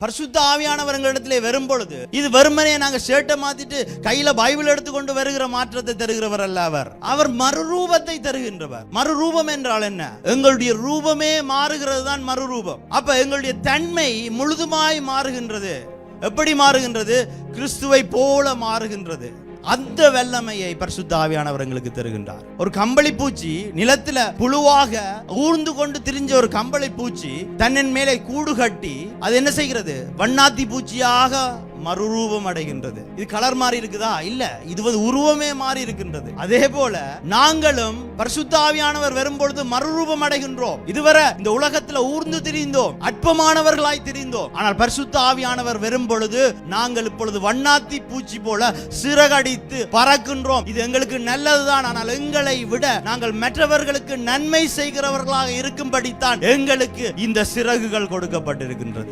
பரிசுத்த ஆவியானவர் எங்களிடத்திலே வரும் பொழுது இது வெறுமனே நாங்கள் ஷர்ட்டை மாத்திட்டு கையில பைபிள் எடுத்துக்கொண்டு வருகிற மாற்றத்தை தருகிறவர் அல்ல அவர். அவர் மறுரூபத்தை தருகின்றவர். மறுரூபம் என்றால் என்ன? எங்களுடைய ரூபமே மாறுகிறது தான் மறுரூபம். அப்ப எங்களுடைய தன்மை முழுதுமாய் மாறுகின்றது. எப்படி மாறுகின்றது? கிறிஸ்துவை போல மாறுகின்றது. அந்த வல்லமையை பரிசுத்தாவியானவர் எங்களுக்கு தருகின்றார். ஒரு கம்பளி பூச்சி நிலத்துல புழுவாக ஊர்ந்து கொண்டு திரிஞ்ச ஒரு கம்பளி பூச்சி தன்னின் மேலே கூடு கட்டி அது என்ன செய்கிறது? வண்ணாத்தி பூச்சியாக மறுரூபம் அடைகின்றது இது கலர் மாறி இருக்குதா? இல்ல. இது உருவமே மாறி இருக்கின்றது. அதே போல நாங்களும் பரிசுத்தாவியானவர் வரும் வரும்பொழுது மறுரூபம் அடைகின்றோம் இதுவரை இந்த உலகத்துல ஊர்ந்து திரிந்தோம். அற்பமானவர்களாய் திரிந்தோம். ஆனால் பரிசுத்த ஆவியானவர் வரும் பொழுது நாங்கள் இப்பொழுது வண்ணாத்தி பூச்சி போல சிறகடித்து பறக்கின்றோம். இது எங்களுக்கு நல்லதுதான். ஆனால் எங்களை விட நாங்கள் மற்றவர்களுக்கு நன்மை செய்கிறவர்களாக இருக்கும்படித்தான் எங்களுக்கு இந்த சிறகுகள் கொடுக்கப்பட்டிருக்கின்றது.